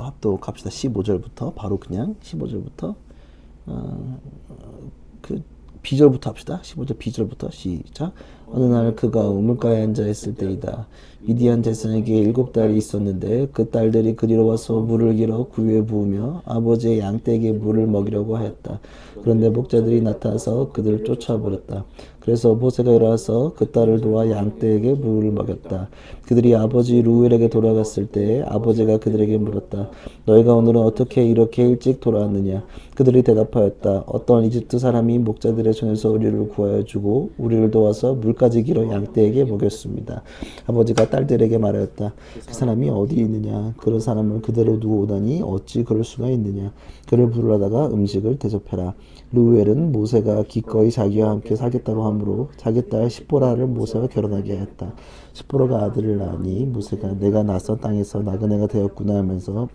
합도 갑시다. 15절부터 바로 그냥 15절부터 어, 그 B절부터 합시다. 15절 B절부터 시작. 어느 날 그가 우물가에 앉아 있을 때이다. 미디안 대선에게 일곱 딸이 있었는데 그 딸들이 그리로 와서 물을 길어 구유에 부으며 아버지의 양떼에게 물을 먹이려고 하였다. 그런데 목자들이 나타나서 그들을 쫓아버렸다. 그래서 모세가 일어나서 그 딸을 도와 양떼에게 물을 먹였다. 그들이 아버지 루엘에게 돌아갔을 때 아버지가 그들에게 물었다. 너희가 오늘은 어떻게 이렇게 일찍 돌아왔느냐? 그들이 대답하였다. 어떤 이집트 사람이 목자들의 손에서 우리를 구하여 주고 우리를 도와서 물까지 길어 양떼에게 먹였습니다. 아버지가 딸들에게 말하였다. 그 사람이 어디 있느냐? 그런 사람을 그대로 두고 오다니 어찌 그럴 수가 있느냐? 그를 부르다가 음식을 대접해라. 루엘은 모세가 기꺼이 자기와 함께 살겠다고 하므로 자기 딸 시보라를 모세와 결혼하게 하였다. 시보라가 아들을 낳으니 모세가 내가 낯선 땅에서 나그네가 되었구나 하면서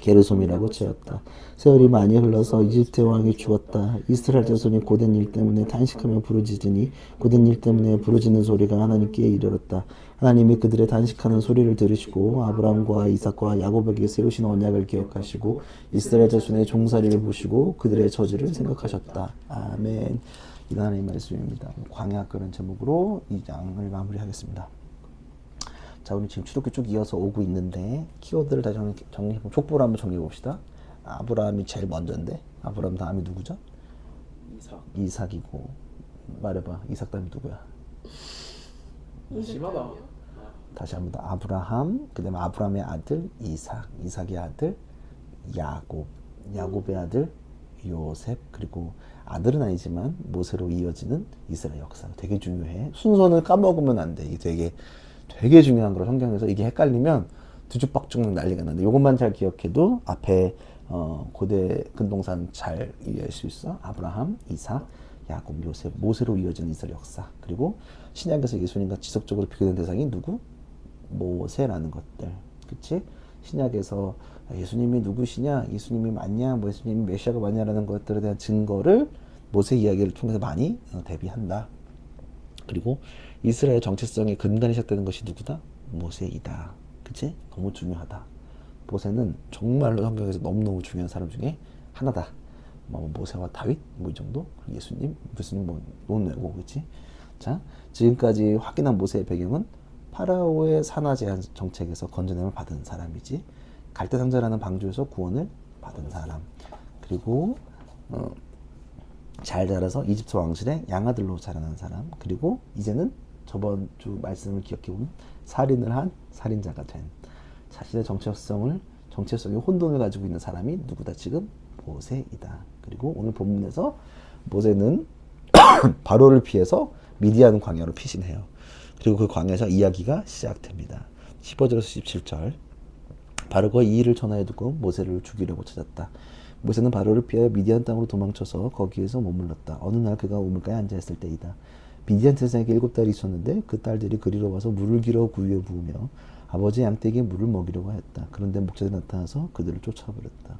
게르솜이라고 지었다. 세월이 많이 흘러서 이집트 왕이 죽었다. 이스라엘 자손이 고된 일 때문에 단식하며 부르짖으니 고된 일 때문에 부르짖는 소리가 하나님께 이르렀다. 하나님이 그들의 단식하는 소리를 들으시고 아브라함과 이삭과 야곱에게 세우신 언약을 기억하시고 이스라엘 자손의 종살이를 보시고 그들의 저주를 생각하셨다. 아멘. 이 하나님의 말씀입니다. 광야 그런 제목으로 이 장을 마무리하겠습니다. 자, 우리 지금 추록기 쭉 이어서 오고 있는데 키워드를 다시 정리해 보면 족보를 한번 정리해 봅시다. 아브라함이 제일 먼저인데 아브라함 다음이 누구죠? 이삭. 이삭이고 말해봐. 이삭 다음이 누구야? 심하다. 다시 한번 더 아브라함, 그다음에 아브라함의 아들 이삭, 이삭의 아들 야곱, 야곱의 아들 요셉, 그리고 아들은 아니지만 모세로 이어지는 이스라엘 역사. 되게 중요해. 순서는 까먹으면 안 돼. 이게 되게 되게 중요한 거라 성경에서 이게 헷갈리면 뒤죽박죽 난리가 나는데 이것만 잘 기억해도 앞에 어, 고대 근동산 잘 이해할 수 있어. 아브라함, 이삭, 야곱, 요셉, 모세로 이어지는 이스라엘 역사. 그리고 신약에서 예수님과 지속적으로 비교된 대상이 누구? 모세라는 것들. 그치? 신약에서 예수님이 누구시냐? 예수님이 맞냐? 뭐 예수님이 메시아가 맞냐라는 것들에 대한 증거를 모세 이야기를 통해서 많이 어, 대비한다. 그리고 이스라엘 정체성의 근간이 시작되는 것이 누구다? 모세이다. 그치? 너무 중요하다. 모세는 정말로 성경에서 너무너무 중요한 사람 중에 하나다. 뭐 모세와 다윗 뭐 이 정도 예수님 예수님 뭐 논외고 그렇지 자 지금까지 확인한 모세의 배경은 파라오의 산화 제한 정책에서 건져냄을 받은 사람이지 갈대상자라는 방주에서 구원을 받은 사람 그리고 어, 잘 자라서 이집트 왕실의 양아들로 자라난 사람 그리고 이제는 저번 주 말씀을 기억해 보면 살인을 한 살인자가 된 자신의 정체성을 정체성의 혼돈을 가지고 있는 사람이 누구다 지금 모세이다. 그리고 오늘 본문에서 모세는 바로를 피해서 미디안 광야로 피신해요. 그리고 그 광야에서 이야기가 시작됩니다. 15절에서 17절. 바로가 이 일을 전하에 두고 모세를 죽이려고 찾았다. 모세는 바로를 피하여 미디안 땅으로 도망쳐서 거기에서 머물렀다. 어느 날 그가 우물가에 앉아 있을 때이다. 미디안 세상에게 일곱 딸이 있었는데 그 딸들이 그리로 와서 물을 길어 구유에 부으며 아버지 양떼에게 물을 먹이려고 하였다. 그런데 목자들이 나타나서 그들을 쫓아버렸다.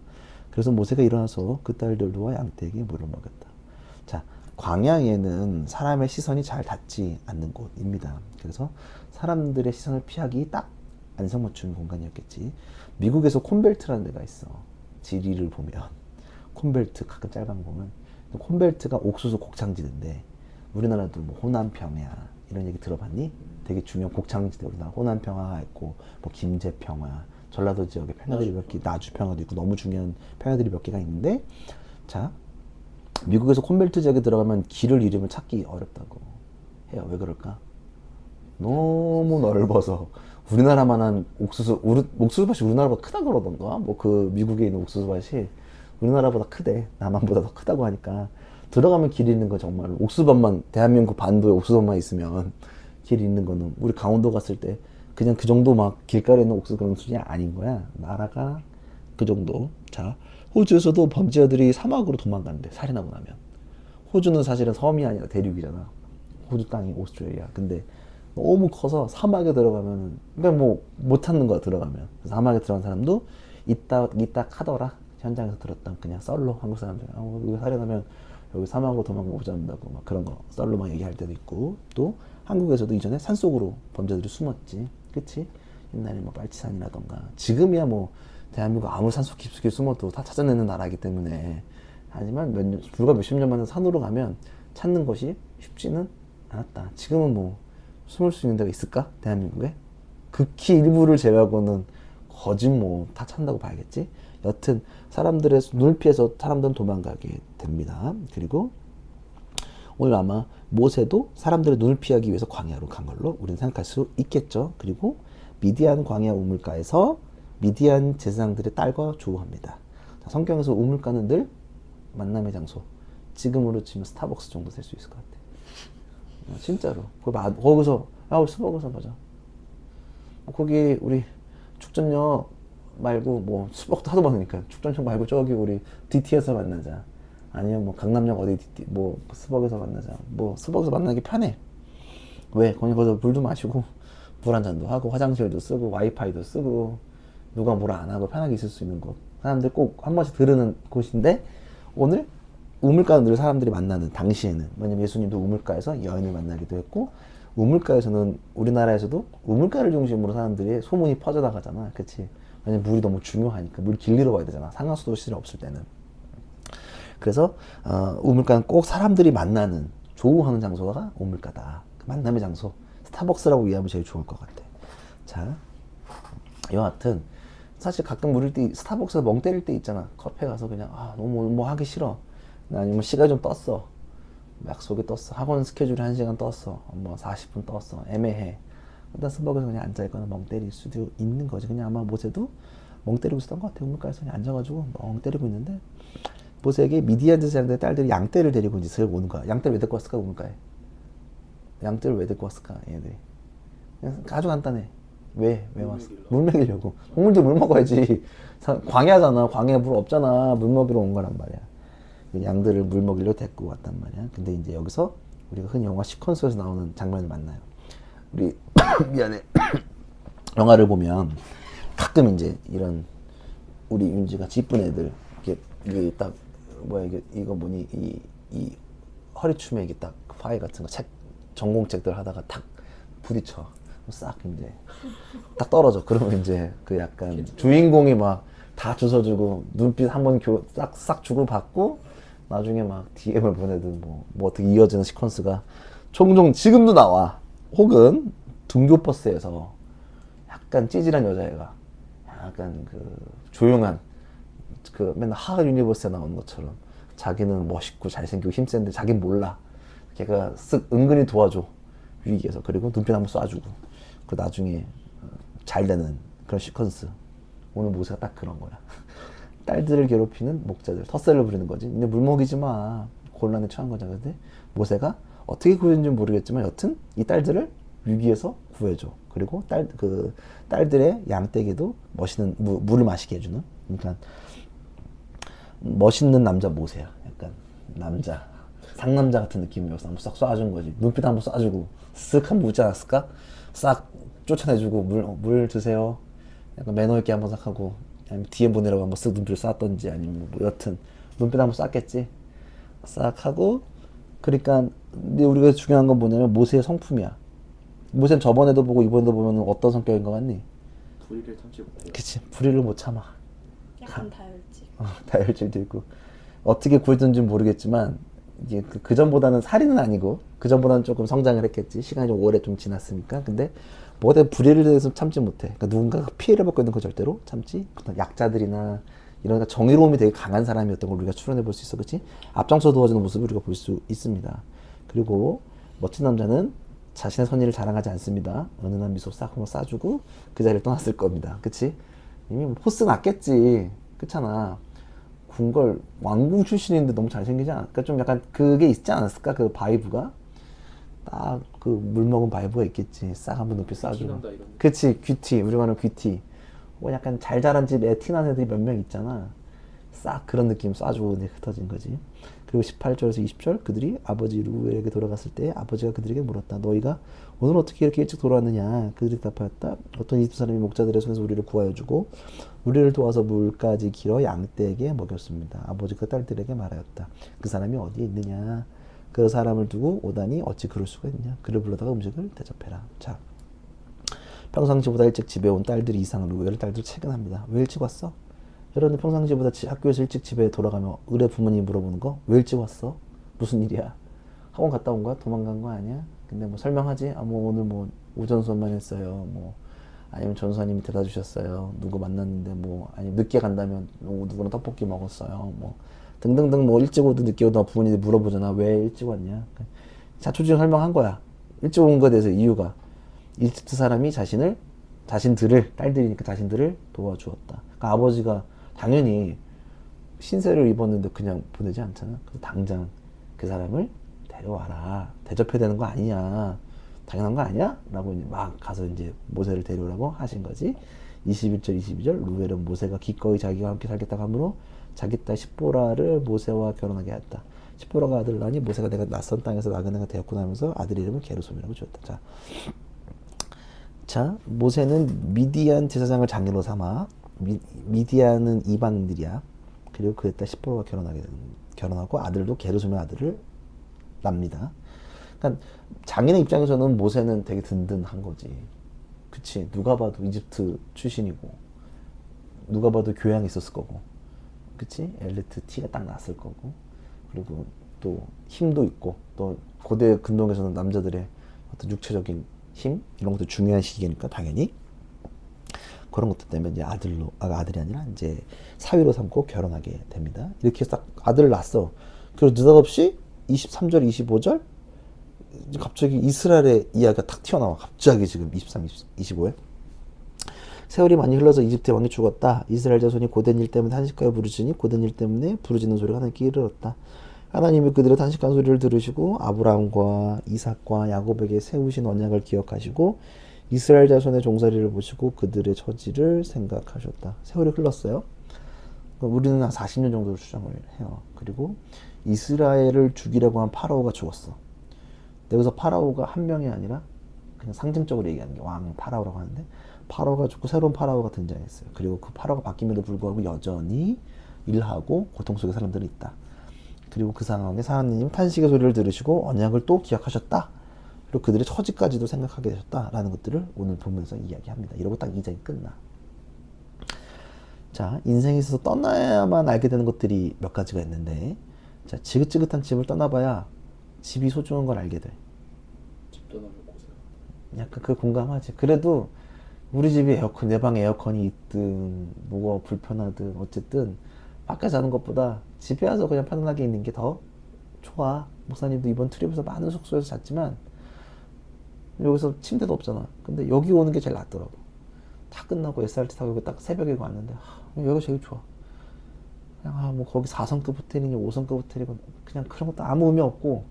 그래서 모세가 일어나서 그 딸들과 양떼에게 물을 먹였다. 자, 광야에는 사람의 시선이 잘 닿지 않는 곳입니다. 그래서 사람들의 시선을 피하기 딱 안성맞춤 공간이었겠지. 미국에서 콘벨트라는 데가 있어. 지리를 보면 콘벨트 가끔 짤방 보면 콘벨트가 옥수수 곡창지대인데 우리나라도 뭐 호남평야 이런 얘기 들어봤니? 되게 중요한 곡창지대 우리나라 호남평화가 있고 뭐 김제평화 전라도 지역에 평야들이 몇 개, 나주평화도 있고 너무 중요한 평야들이 몇 개가 있는데 자 미국에서 콘벨트 지역에 들어가면 길을 이름을 찾기 어렵다고 해요. 왜 그럴까? 너무 넓어서. 우리나라만한 옥수수 우리, 옥수수밭이 우리나라보다 크다 그러던가? 뭐 그 미국에 있는 옥수수밭이 우리나라보다 크대. 남한보다 더 크다고 하니까. 들어가면 길 있는 거 정말. 옥수수밭만 대한민국 반도에 옥수수밭만 있으면 길 있는 거는 우리 강원도 갔을 때 그냥 그 정도 막 길가에 있는 옥수수 그런 수준이 아닌 거야. 나라가 그 정도. 자 호주에서도 범죄자들이 사막으로 도망간대 살인하고 나면. 호주는 사실은 섬이 아니라 대륙이잖아. 호주 땅이 오스트레일리아. 근데 너무 커서 사막에 들어가면 그러니까 뭐못 찾는 거야 들어가면. 사막에 들어간 사람도 이따 이따 카더라. 현장에서 들었던 그냥 썰로 한국 사람들. 아 여기 살인하면 여기 사막으로 도망가 못 잡는다고 막 그런 거. 썰로만 얘기할 때도 있고. 또 한국에서도 이전에 산속으로 범죄들이 숨었지. 그치? 옛날에 뭐 빨치산이라던가. 지금이야 뭐 대한민국 아무 산속 깊숙이 숨어도 다 찾아내는 나라이기 때문에 하지만 몇 년, 불과 몇십 년 만에 산으로 가면 찾는 것이 쉽지는 않았다. 지금은 뭐 숨을 수 있는 데가 있을까? 대한민국에? 극히 일부를 제외하고는 거짓 뭐 다 찬다고 봐야겠지. 여튼 사람들의 눈을 피해서 사람들은 도망가게 됩니다. 그리고 오늘 아마 모세도 사람들의 눈을 피하기 위해서 광야로 간 걸로 우리는 생각할 수 있겠죠. 그리고 미디안 광야 우물가에서 미디안 제사장들의 딸과 조우합니다. 자, 성경에서 우물가는 늘 만남의 장소. 지금으로 치면 스타벅스 정도 될 수 있을 것 같아. 어, 진짜로. 거기 마- 거기 서 야 우리 스벅에서 보자. 거기 우리 축전역 말고 뭐 수박도 하도 많으니까 축전역 말고 저기 우리 DT에서 만나자. 아니면 뭐 강남역 어디 DT 뭐 수박에서 만나자. 뭐 수박에서 만나기 편해. 왜? 거기 가서 물도 마시고 물 한 잔도 하고 화장실도 쓰고 와이파이도 쓰고 누가 뭐라 안 하고 편하게 있을 수 있는 곳. 사람들 꼭 한 번씩 들으는 곳인데 오늘 우물가는 늘 사람들이 만나는 당시에는 왜냐면 예수님도 우물가에서 여인을 만나기도 했고 우물가에서는 우리나라에서도 우물가를 중심으로 사람들이 소문이 퍼져나가잖아. 그치? 왜냐면 물이 너무 중요하니까. 물 길리러 와야 되잖아. 상하수도 시설 없을 때는. 그래서 어, 우물가는 꼭 사람들이 만나는 조우하는 장소가 우물가다. 그 만남의 장소. 스타벅스라고 이해하면 제일 좋을 것 같아. 자 여하튼 사실 가끔 우리 때 스타벅스에서 멍 때릴 때 있잖아. 커피 가서 그냥 아 너무 뭐 하기 싫어. 나 아니면 시간 좀 떴어. 약속이 떴어. 학원 스케줄이 한 시간 떴어. 뭐 40분 떴어. 애매해. 일단 스벅에서 그냥 앉아 있거나 멍 때릴 수도 있는 거지. 그냥 아마 모세도 멍 때리고 있었던 것 같아. 우물가에서 그냥 앉아가지고 멍 때리고 있는데 모세에게 미디안 제사장들의 딸들이 양떼를 데리고 이제 슬 오는 거야. 양떼를 왜 데리고 왔을까 우물가에 양떼를 왜 데리고 왔을까 얘네들이. 그냥 아주 간단해 왜? 왜 왔어? 물 먹이려고. 동물들 물 먹어야지. 사- 광야잖아. 광야에 물 없잖아. 물 먹이러 온 거란 말이야. 그 양들을 물 먹이려 데리고 왔단 말이야. 근데 이제 여기서 우리가 흔히 영화 시퀀스에서 나오는 장면을 만나요. 우리 미안해. 영화를 보면 가끔 이제 이런 우리 윤지가 이쁜 애들 이게 이게 딱 뭐야 이게 이거 뭐니? 이, 이 허리춤에 이게 딱 파일 같은 거 책 전공책들 하다가 탁 부딪혀 싹 이제 딱 떨어져. 그러면 이제 그 약간 주인공이 막 다 주워주고 눈빛 한번 싹 싹 주고 받고 나중에 막 DM을 보내든 뭐, 뭐 어떻게 이어지는 시퀀스가 종종 지금도 나와. 혹은 등교버스에서 약간 찌질한 여자애가 약간 그 조용한 그 맨날 하하 유니버스에 나오는 것처럼 자기는 멋있고 잘생기고 힘센데 자긴 몰라. 걔가 쓱 은근히 도와줘. 위기에서. 그리고 눈빛 한번 쏴주고 그 나중에 어, 잘 되는 그런 시퀀스. 오늘 모세가 딱 그런 거야. 딸들을 괴롭히는 목자들 텃세를 부리는 거지. 근데 물 먹이지 마. 곤란에 처한 거잖아. 근데 모세가 어떻게 구했는지 모르겠지만 여튼 이 딸들을 위기에서 구해줘. 그리고 딸 그 딸들의 양떼기도 멋있는 무, 물을 마시게 해주는. 그러니까 멋있는 남자 모세야. 약간 남자. 상남자 같은 느낌이어서 한번 싹 쏴준 거지. 눈빛 한번 쏴주고. 쓱 한번 웃지 않았을까? 싹 쫓아내주고 물, 어, 물 드세요. 약간 매너 있게 한번 싹 하고 아니면 뒤에 보내라고 한번 쓱 눈빛을 쐈던지 아니면 뭐 여튼 눈빛 한번 쐈겠지. 싹 하고 그러니까 근데 우리가 중요한 건 뭐냐면 모세의 성품이야. 모세는 저번에도 보고 이번에도 보면 어떤 성격인 것 같니? 불의를 참지 못해요. 그치 불의를 못 참아. 약간 다혈질. 어, 다혈질도 있고 어떻게 구했는지 모르겠지만 이제 그, 그 전보다는 살인은 아니고 그 전보다는 조금 성장을 했겠지. 시간이 좀 오래 좀 지났으니까. 근데 뭐가 불의를 대해서 참지 못해. 그러니까 누군가가 피해를 받고 있는 거 절대로 참지 약자들이나 이런 정의로움이 되게 강한 사람이었던 걸 우리가 추론해 볼 수 있어. 그치? 앞장서 도와주는 모습을 우리가 볼 수 있습니다. 그리고 멋진 남자는 자신의 선의를 자랑하지 않습니다. 은은한 미소 싹 한번 쏴주고 그 자리를 떠났을 겁니다. 그치? 이미 뭐 포스 났겠지. 그렇잖아 궁궐 왕궁 출신인데 너무 잘생기지 않을까? 좀 약간 그게 있지 않았을까? 그 바이브가 딱 그 물 먹은 바이브가 있겠지. 싹 한번 높이 쏴주고. 느낌. 그치 귀티 우리가 말하는 귀티. 뭐 약간 잘 자란 집에 티난 애들이 몇 명 있잖아. 싹 그런 느낌 쏴주고 이제 흩어진 거지. 그리고 18절에서 20절 그들이 아버지 루엘에게 돌아갔을 때 아버지가 그들에게 물었다. 너희가 오늘 어떻게 이렇게 일찍 돌아왔느냐? 그들이 답하였다. 어떤 이집트 사람이 목자들의 손에서 우리를 구하여주고 우리를 도와서 물까지 길어 양떼에게 먹였습니다. 아버지가 딸들에게 말하였다. 그 사람이 어디에 있느냐? 그 사람을 두고 오다니 어찌 그럴 수가 있냐? 그를 불러다가 음식을 대접해라. 자, 평상시보다 일찍 집에 온 딸들이 이상을 루엘을 딸들 채근합니다. 왜 일찍 왔어? 여러분들 평상시보다 지- 학교에서 일찍 집에 돌아가면 의뢰 부모님 물어보는 거 왜 일찍 왔어? 무슨 일이야? 학원 갔다 온 거야? 도망간 거 아니야? 근데 뭐 설명하지? 아 뭐 오늘 뭐 오전 수업만 했어요. 뭐 아니면 전수사님이 데려다 주셨어요. 누구 만났는데 뭐 아니면 늦게 간다면 뭐 누구랑 떡볶이 먹었어요. 뭐 등등등 뭐 일찍 오든 늦게 오든 부모님들이 물어보잖아. 왜 일찍 왔냐? 자초지종 설명한 거야. 일찍 온 거에 대해서 이유가 이집트 사람이 자신을 자신들을 딸들이니까 자신들을 도와주었다. 그러니까 아버지가 당연히 신세를 입었는데 그냥 보내지 않잖아. 그래서 당장 그 사람을 데려와라. 대접해야 되는 거 아니냐. 당연한 거 아니야? 라고 막 가서 이제 모세를 데려오라고 하신 거지. 21절, 22절 루엘은 모세가 기꺼이 자기와 함께 살겠다고 하므로 자기 딸 십보라를 모세와 결혼하게 하였다. 십보라가 아들을 낳으니 모세가 내가 낯선 땅에서 나그네가 되었구나 하면서 아들 이름을 게르솜이라고 지었다. 자, 자, 모세는 미디안 제사장을 장인으로 삼아 미, 미디안은 이방인들이야. 그리고 그에 따라 십보로가 결혼하게 된, 결혼하고 아들도 게르솜의 아들을 납니다. 그러니까 장인의 입장에서는 모세는 되게 든든한 거지. 그치? 누가 봐도 이집트 출신이고 누가 봐도 교양이 있었을 거고 그치? 엘리트 티가 딱 났을 거고 그리고 또 힘도 있고 또 고대 근동에서는 남자들의 어떤 육체적인 힘 이런 것도 중요한 시기니까 당연히 그런 것들 때문에 이제 아들로 아 아들이 아니라 이제 사위로 삼고 결혼하게 됩니다. 이렇게 딱 아들을 낳았어. 그리고 느닷없이 23절, 25절 이제 갑자기 이스라엘의 이야기가 탁 튀어나와. 갑자기 지금 23, 25에 세월이 많이 흘러서 이집트 왕이 죽었다. 이스라엘 자손이 고된 일 때문에 탄식하여 부르짖으니 고된 일 때문에 부르짖는 소리가 하나님께 이르렀다. 하나님이 그들의 탄식한 소리를 들으시고 아브라함과 이삭과 야곱에게 세우신 언약을 기억하시고 이스라엘 자손의 종살이를 보시고 그들의 처지를 생각하셨다. 세월이 흘렀어요. 그러니까 우리는 한 40년 정도를 추정을 해요. 그리고 이스라엘을 죽이려고 한 파라오가 죽었어. 여기서 파라오가 한 명이 아니라 그냥 상징적으로 얘기하는 게 왕 파라오라고 하는데 파라오가 죽고 새로운 파라오가 등장했어요. 그리고 그 파라오가 바뀜에도 불구하고 여전히 일하고 고통 속에 사람들이 있다. 그리고 그 상황에 하나님 탄식의 소리를 들으시고 언약을 또 기억하셨다. 그리고 그들의 처지까지도 생각하게 되셨다라는 것들을 오늘 보면서 이야기합니다. 이러고 딱 2장이 끝나. 자, 인생에 있어서 떠나야만 알게 되는 것들이 몇 가지가 있는데, 자, 지긋지긋한 집을 떠나봐야 집이 소중한 걸 알게 돼. 집 떠나면 고생. 약간 그 공감하지. 그래도 우리 집이 에어컨, 내 방에 에어컨이 있든, 뭐가 불편하든, 어쨌든, 밖에 자는 것보다 집에 와서 그냥 편안하게 있는 게 더 좋아. 목사님도 이번 트립에서 많은 숙소에서 잤지만, 여기서 침대도 없잖아. 근데 여기 오는 게 제일 낫더라고. 다 끝나고 SRT 타고 여기 딱 새벽에 왔는데, 하, 여기가 제일 좋아. 그냥, 아, 뭐, 거기 4성급 호텔이니 5성급 호텔이고, 그냥 그런 것도 아무 의미 없고,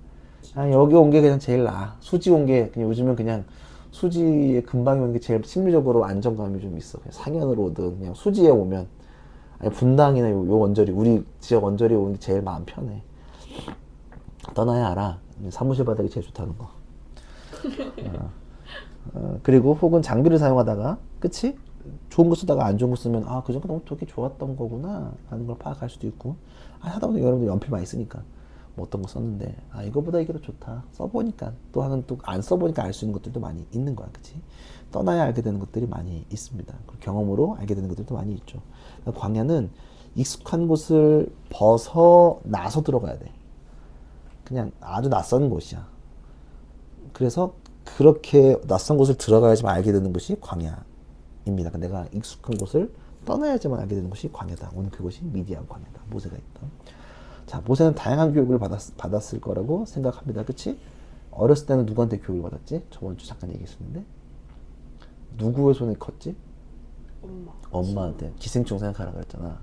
그냥 여기 온 게 그냥 제일 나아. 수지 온 게, 그냥 요즘은 그냥 수지에 금방에 오는 게 제일 심리적으로 안정감이 좀 있어. 그냥 상현으로 오든, 그냥 수지에 오면, 아니, 분당이나 요, 요 원저리, 우리 지역 원저리에 오는 게 제일 마음 편해. 떠나야 알아. 사무실 바닥이 제일 좋다는 거. 어. 어, 그리고 혹은 장비를 사용하다가, 그치? 좋은 거 쓰다가 안 좋은 거 쓰면, 아, 그 정도 너무 되게 좋았던 거구나. 하는 걸 파악할 수도 있고. 아, 하다 보니 여러분들 연필 많이 쓰니까. 뭐 어떤 거 썼는데, 아, 이거보다 이게 더 좋다. 써보니까. 또 하는 또 안 써보니까 알 수 있는 것들도 많이 있는 거야. 그치? 떠나야 알게 되는 것들이 많이 있습니다. 경험으로 알게 되는 것들도 많이 있죠. 그러니까 광야는 익숙한 곳을 벗어나서 들어가야 돼. 그냥 아주 낯선 곳이야. 그래서 그렇게 낯선 곳을 들어가야지만 알게 되는 것이 광야입니다. 그러니까 내가 익숙한 곳을 떠나야지만 알게 되는 것이 광야다. 오늘 그것이 미디안 광야다. 모세가 있던. 자, 모세는 다양한 교육을 받았, 받았 을 거라고 생각합니다. 그치? 어렸을 때는 누구한테 교육을 받았지? 저번 주 잠깐 얘기했었는데. 누구의 손에 컸지? 엄마. 엄마한테 기생충 생각하라 그랬잖아.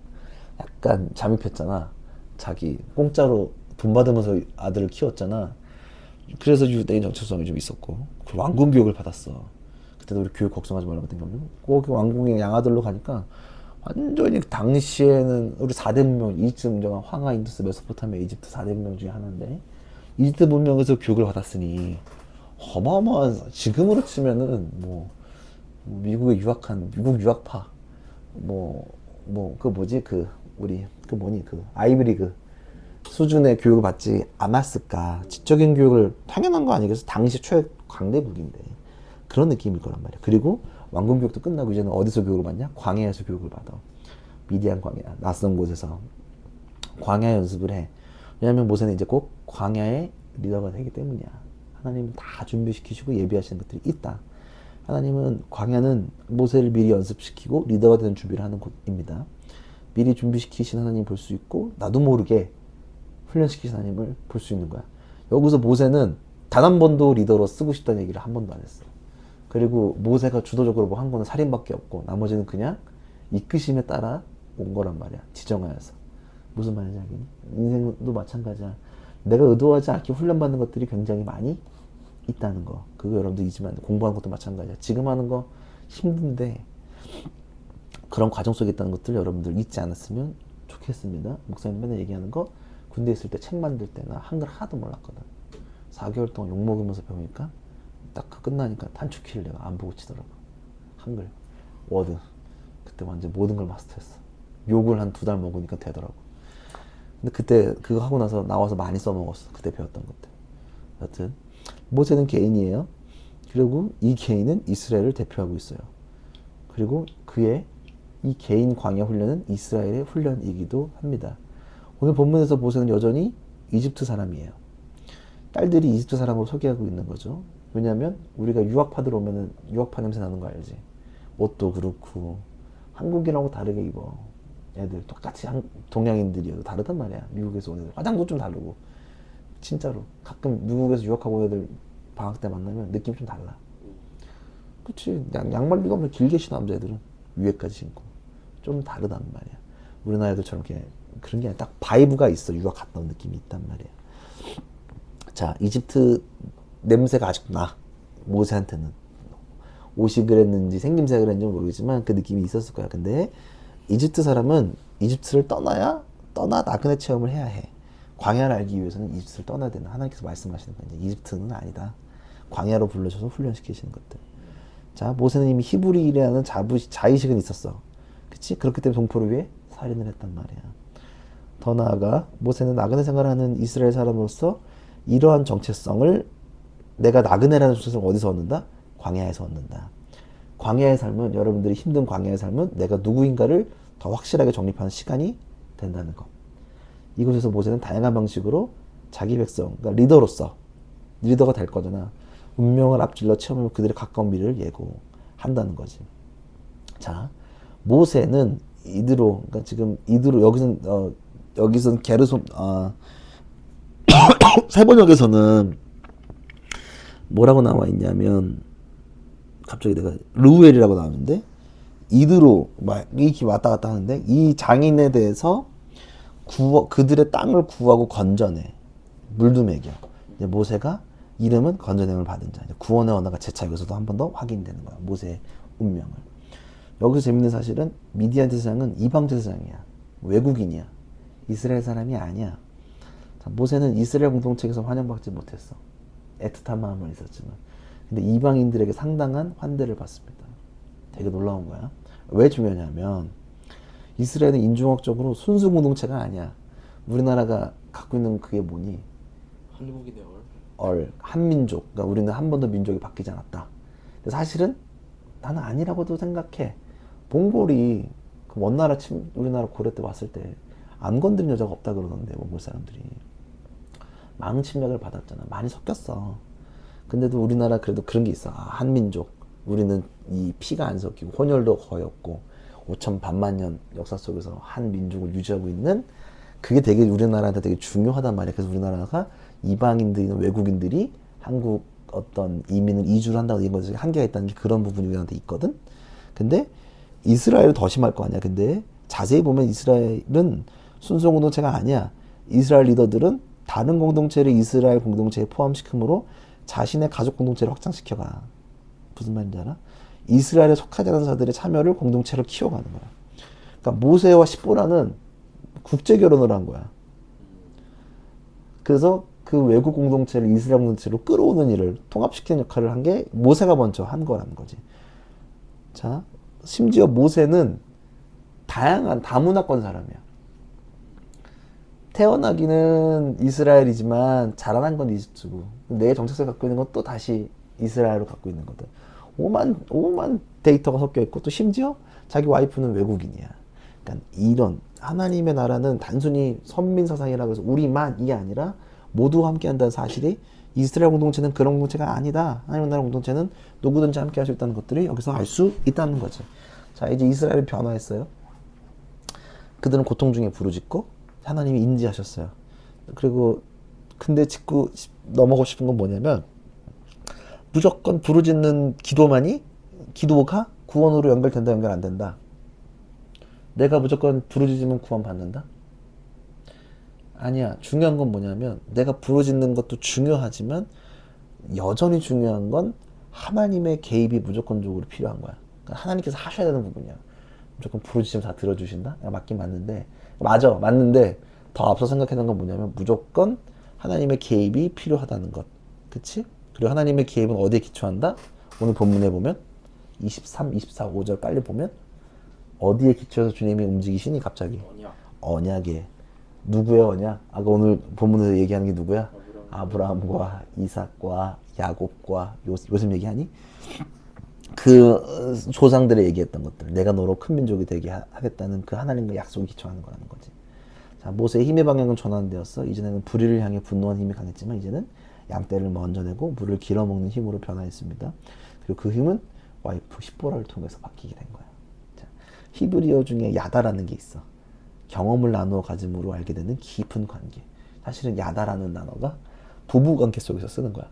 약간 잠입했잖아. 자기 공짜로 돈 받으면서 아들을 키웠잖아. 그래서 유대인 정체성이 좀 있었고 그 왕궁 교육을 받았어. 그때도 우리 교육 걱정하지 말라고 했던 게 없는 거기 왕궁의 양아들로 가니까 완전히 당시에는 우리 4대 문명 이집트 문명은 황하, 인두스, 메소포타미아, 이집트 4대 문명 중에 하나인데 이집트 문명에서 교육을 받았으니 어마어마한 지금으로 치면은 뭐 미국에 유학한 미국 유학파 뭐 뭐 그 뭐지? 그 우리 그 뭐니? 그 아이브리그 수준의 교육을 받지 않았을까 지적인 교육을 당연한 거 아니겠어 당시 최 강대국인데 그런 느낌일 거란 말이야 그리고 왕궁 교육도 끝나고 이제는 어디서 교육을 받냐 광야에서 교육을 받아 미디안 광야 낯선 곳에서 광야 연습을 해. 왜냐하면 모세는 이제 꼭 광야의 리더가 되기 때문이야. 하나님은 다 준비시키시고 예비하시는 것들이 있다. 하나님은 광야는 모세를 미리 연습시키고 리더가 되는 준비를 하는 곳입니다. 미리 준비시키신 하나님 볼 수 있고 나도 모르게 훈련시키신 하나님을 볼 수 있는 거야. 여기서 모세는 단 한 번도 리더로 쓰고 싶다는 얘기를 한 번도 안 했어. 그리고 모세가 주도적으로 뭐 한 거는 살인밖에 없고 나머지는 그냥 이끄심에 따라 온 거란 말이야. 지정하여서. 무슨 말인지 알겠니? 인생도 마찬가지야. 내가 의도하지 않게 훈련받는 것들이 굉장히 많이 있다는 거. 그거 여러분들 돼. 공부하는 것도 마찬가지야. 지금 하는 거 힘든데 그런 과정 속에 있다는 것들 여러분들 잊지 않았으면 좋겠습니다. 목사님 맨날 얘기하는 거 군대 있을 때 책 만들 때나 한글 하나도 몰랐거든. 4개월 동안 욕 먹으면서 배우니까 딱 끝나니까 단축키를 내가 안 보고 치더라고. 한글, 워드. 그때 완전 모든 걸 마스터했어. 욕을 한 두 달 먹으니까 되더라고. 근데 그때 그거 하고 나서 나와서 많이 써먹었어. 그때 배웠던 것들. 여튼 모세는 개인이에요. 그리고 이 개인은 이스라엘을 대표하고 있어요. 그리고 그의 이 개인 광야 훈련은 이스라엘의 훈련이기도 합니다. 오늘 본문에서 모세는 여전히 이집트 사람이에요. 딸들이 이집트 사람으로 소개하고 있는 거죠. 왜냐하면 우리가 유학파들 오면은 유학파 냄새 나는 거 알지? 옷도 그렇고 한국인하고 다르게 입어. 애들 똑같이 한, 동양인들이어도 다르단 말이야. 미국에서 온 애들 화장도 좀 다르고 진짜로 가끔 미국에서 유학하고 온 애들 방학 때 만나면 느낌이 좀 달라. 그치 양, 양말 비가 면 길게 신어 남자애들은 위에까지 신고 좀 다르단 말이야. 우리나라 애들처럼 이렇게 그런 게 아니라 딱 바이브가 있어. 유학 갔다 온 느낌이 있단 말이야. 자, 이집트 냄새가 아직도 나. 모세한테는. 옷이 그랬는지 생김새가 그랬는지 모르겠지만 그 느낌이 있었을 거야. 근데 이집트 사람은 이집트를 떠나야 떠나 나그네 체험을 해야 해. 광야를 알기 위해서는 이집트를 떠나야 되는 하나님께서 말씀하시는. 이제 이집트는 아니다. 광야로 불러셔서 훈련시키시는 것들. 자, 모세는 이미 히브리라는 자부, 자의식은 있었어. 그치? 그렇기 때문에 동포를 위해 살인을 했단 말이야. 더 나아가 모세는 나그네 생활하는 이스라엘 사람으로서 이러한 정체성을 내가 나그네라는 정체성을 어디서 얻는다? 광야에서 얻는다. 광야의 삶은 여러분들이 힘든 광야의 삶은 내가 누구인가를 더 확실하게 정립하는 시간이 된다는 것. 이곳에서 모세는 다양한 방식으로 자기 백성, 그러니까 리더로서 리더가 될 거잖아. 운명을 앞질러 체험하며 그들의 가까운 미래를 예고한다는 거지. 자, 모세는 이드로, 그러니까 지금 이드로 여기서는 어, 여기서는 게르솜 어, 세번역에서는 뭐라고 나와 있냐면 갑자기 내가 르우엘이라고 나오는데 이드로 막 이렇게 왔다 갔다 하는데 이 장인에 대해서 구워, 그들의 땅을 구하고 건져내. 물도 먹여 모세가 이름은 건져냄을 받은 자. 구원의 언어가 재차 여기서도 한 번 더 확인되는 거야. 모세의 운명을. 여기서 재밌는 사실은 미디안 제사장은 이방 제사장이야. 외국인이야 이스라엘 사람이 아니야 자, 모세는 이스라엘 공동체에서 환영받지 못했어 애틋한 마음은 있었지만 근데 이방인들에게 상당한 환대를 받습니다. 되게 놀라운 거야. 왜 중요하냐면 이스라엘은 인종학적으로 순수 공동체가 아니야. 우리나라가 갖고 있는 그게 뭐니? 한국인의 얼. 얼, 한민족. 그러니까 우리는 한 번도 민족이 바뀌지 않았다. 근데 사실은 나는 아니라고도 생각해. 몽골이 그 원나라 침, 우리나라 고려 때 왔을 때 안 건드린 여자가 없다 그러던데 몽골 사람들이. 망 침략을 받았잖아. 많이 섞였어. 근데도 우리나라 그래도 그런 게 있어. 아, 한민족. 우리는 이 피가 안 섞이고 혼혈도 거의 없고 5천 반만 년 역사 속에서 한 민족을 유지하고 있는 그게 되게 우리나라한테 되게 중요하단 말이야. 그래서 우리나라가 이방인들이나 외국인들이 한국 어떤 이민을 이주를 한다고 이런 것에 한계가 있다는 게 그런 부분이 우리한테 있거든. 근데 이스라엘은 더 심할 거 아니야. 근데 자세히 보면 이스라엘은 순수 공동체가 아니야. 이스라엘 리더들은 다른 공동체를 이스라엘 공동체에 포함시킴으로 자신의 가족 공동체를 확장시켜가. 무슨 말인지 알아? 이스라엘에 속하지 않은 자들의 참여를 공동체로 키워가는 거야. 그러니까 모세와 십보라는 국제 결혼을 한 거야. 그래서 그 외국 공동체를 이스라엘 공동체로 끌어오는 일을 통합시키는 역할을 한 게 모세가 먼저 한 거라는 거지. 자, 심지어 모세는 다양한 다문화권 사람이야. 태어나기는 이스라엘이지만 자라난 건 이집트고 내 정체성을 갖고 있는 건 또 다시 이스라엘로 갖고 있는 거든. 오만 오만 데이터가 섞여 있고 또 심지어 자기 와이프는 외국인이야. 그러니까 이런 하나님의 나라는 단순히 선민 사상이라고 해서 우리만이 아니라 모두와 함께 한다는 사실이 이스라엘 공동체는 그런 공동체가 아니다. 하나님의 나라 공동체는 누구든지 함께 할 수 있다는 것들이 여기서 알 수 있다는 거지. 자, 이제 이스라엘이 변화했어요. 그들은 고통 중에 부르짖고 하나님이 인지하셨어요. 그리고 근데 짚고 싶- 넘어가고 싶은 건 뭐냐면 무조건 부르짖는 기도만이 기도가 구원으로 연결된다 연결 안 된다. 내가 무조건 부르짖으면 구원 받는다? 아니야. 중요한 건 뭐냐면 내가 부르짖는 것도 중요하지만 여전히 중요한 건 하나님의 개입이 무조건적으로 필요한 거야. 그러니까 하나님께서 하셔야 되는 부분이야. 무조건 부르짖으면 다 들어주신다? 맞긴 맞는데 맞아. 맞는데 더 앞서 생각했던 건 뭐냐면 무조건 하나님의 개입이 필요하다는 것. 그치? 그리고 하나님의 개입은 어디에 기초한다? 오늘 본문에 보면 23, 24, 5절 빨리 보면 어디에 기초해서 주님이 움직이시니 갑자기 언약. 언약에 누구의 언약? 아까 오늘 본문에서 얘기하는 게 누구야? 아브라함. 아브라함과 이삭과 야곱과 요, 요셉 얘기하니? 그 어, 조상들의 얘기했던 것들. 내가 너로 큰 민족이 되게 하- 하겠다는 그 하나님과 약속이 기초하는 거라는 거지. 자 모세의 힘의 방향은 전환되었어. 이전에는 불의를 향해 분노한 힘이 강했지만 이제는 양떼를 먼저 내고 물을 길어 먹는 힘으로 변화했습니다. 그리고 그 힘은 와이프 십보라를 통해서 바뀌게 된 거야. 자, 히브리어 중에 야다라는 게 있어. 경험을 나누어 가짐으로 알게 되는 깊은 관계. 사실은 야다라는 단어가 부부 관계 속에서 쓰는 거야.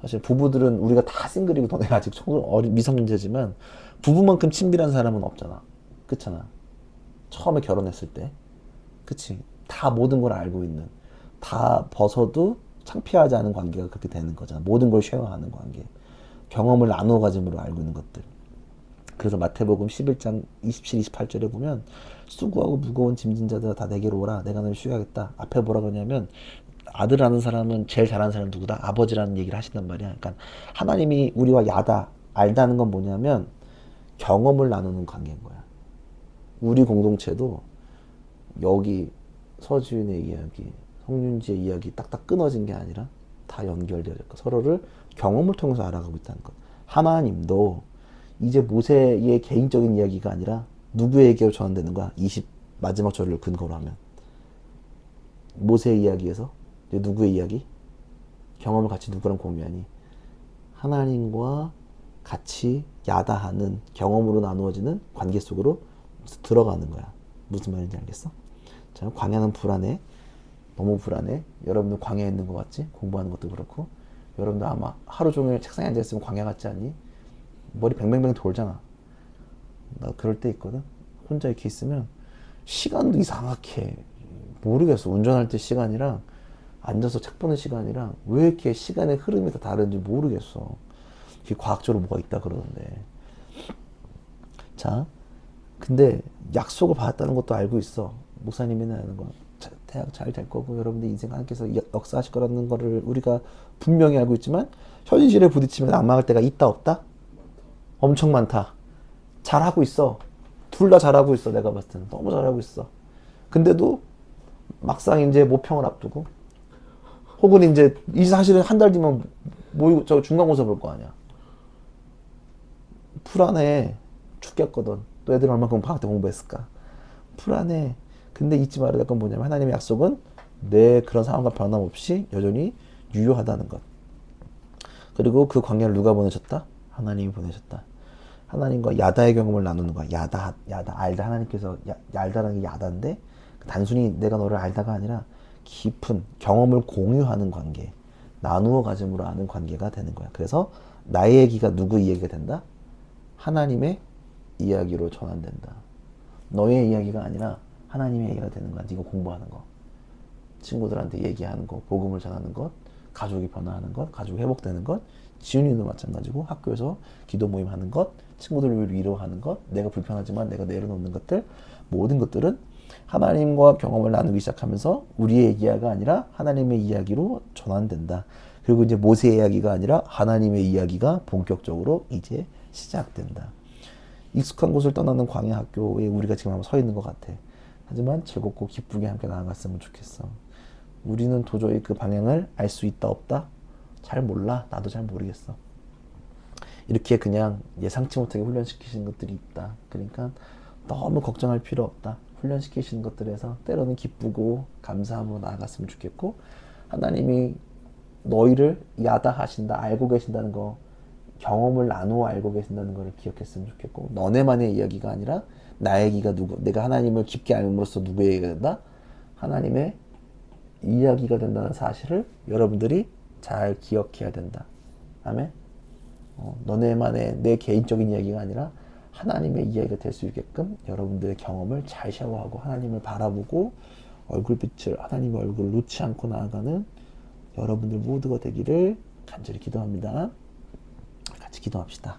사실 부부들은 우리가 다 싱글이고 너네 아직 청 어린 미성년자지만 부부만큼 친밀한 사람은 없잖아. 그렇잖아. 처음에 결혼했을 때, 그치? 다 모든 걸 알고 있는, 다 벗어도 창피하지 않은 관계가 그렇게 되는 거잖아. 모든 걸 쉐어하는 관계, 경험을 나누어 가짐으로 알고 있는 것들. 그래서 마태복음 11장 27, 28절에 보면 수고하고 무거운 짐진 자들아 다 내게로 오라 내가 너를 쉬하겠다 앞에 뭐라 그러냐면 아들하는 사람은 제일 잘하는 사람은 누구다? 아버지라는 얘기를 하신단 말이야. 그러니까 하나님이 우리와 야다 알다는 건 뭐냐면 경험을 나누는 관계인 거야. 우리 공동체도 여기 서지윤의 이야기 성윤지의 이야기 딱딱 끊어진 게 아니라 다 연결되어 있고 서로를 경험을 통해서 알아가고 있다는 것. 하나님도 이제 모세의 개인적인 이야기가 아니라 누구에게 전환되는 거야? 20 마지막 절을 근거로 하면. 모세의 이야기에서 누구의 이야기? 경험을 같이 누구랑 공유하니? 하나님과 같이 야다하는 경험으로 나누어지는 관계 속으로 들어가는 거야. 무슨 말인지 알겠어? 자, 광야는 불안해. 너무 불안해. 여러분들 광야에 있는 것 같지? 공부하는 것도 그렇고. 여러분들 아마 하루 종일 책상에 앉아있으면 광야 같지 않니? 머리 뱅뱅뱅 돌잖아. 나 그럴 때 있거든. 혼자 이렇게 있으면 시간도 이상하게 모르겠어. 운전할 때 시간이랑 앉아서 책 보는 시간이랑 왜 이렇게 시간의 흐름이 다 다른지 모르겠어. 이게 과학적으로 뭐가 있다 그러는데. 자, 근데 약속을 받았다는 것도 알고 있어. 목사님이 나는 거. 자, 대학 잘 될 거고 여러분들 인생 하나님께서 역- 역사하실 거라는 거를 우리가 분명히 알고 있지만 현실에 부딪히면 안 망할 때가 있다 없다? 엄청 많다. 잘하고 있어. 둘 다 잘하고 있어. 내가 봤을 때는. 너무 잘하고 있어. 근데도 막상 이제 모평을 앞두고 혹은 이제 이 사실은 한 달 뒤면 모의고 저 중간고사 볼 거 아니야. 불안해. 죽겠거든. 또 애들 얼마큼 방학 때 공부했을까. 불안해. 근데 잊지 말아야 될 건 뭐냐면 하나님의 약속은 내 그런 상황과 변함없이 여전히 유효하다는 것. 그리고 그 광야를 누가 보내셨다? 하나님이 보내셨다. 하나님과 야다의 경험을 나누는 거야. 야다, 야다, 알다. 하나님께서 야, 알다라는 게 야다인데 단순히 내가 너를 알다가 아니라 깊은 경험을 공유하는 관계, 나누어 가짐으로 아는 관계가 되는 거야. 그래서 나의 얘기가 누구 이야기가 된다? 하나님의 이야기로 전환된다. 너의 이야기가 아니라 하나님의 얘기가 되는 거야. 네가 공부하는 거. 친구들한테 얘기하는 거, 복음을 전하는 것, 가족이 변화하는 것, 가족이 회복되는 것, 지훈이도 마찬가지고 학교에서 기도 모임 하는 것, 친구들을 위로하는 것, 내가 불편하지만 내가 내려놓는 것들, 모든 것들은 하나님과 경험을 나누기 시작하면서 우리의 이야기가 아니라 하나님의 이야기로 전환된다. 그리고 이제 모세의 이야기가 아니라 하나님의 이야기가 본격적으로 이제 시작된다. 익숙한 곳을 떠나는 광야 학교에 우리가 지금 한번 서 있는 것 같아. 하지만 즐겁고 기쁘게 함께 나아갔으면 좋겠어. 우리는 도저히 그 방향을 알 수 있다 없다? 잘 몰라. 나도 잘 모르겠어. 이렇게 그냥 예상치 못하게 훈련시키신 것들이 있다. 그러니까 너무 걱정할 필요 없다. 훈련시키시는 것들에서 때로는 기쁘고 감사함으로 나아갔으면 좋겠고 하나님이 너희를 야다하신다 알고 계신다는 거 경험을 나누어 알고 계신다는 것을 기억했으면 좋겠고 너네만의 이야기가 아니라 나의 얘기가 누구 내가 하나님을 깊게 알므로써 누구의 얘기가 된다? 하나님의 이야기가 된다는 사실을 여러분들이 잘 기억해야 된다. 아멘. 어, 너네만의 내 개인적인 이야기가 아니라 하나님의 이야기가 될 수 있게끔 여러분들의 경험을 잘 샤워하고 하나님을 바라보고 얼굴빛을 하나님의 얼굴을 놓지 않고 나아가는 여러분들 모두가 되기를 간절히 기도합니다. 같이 기도합시다.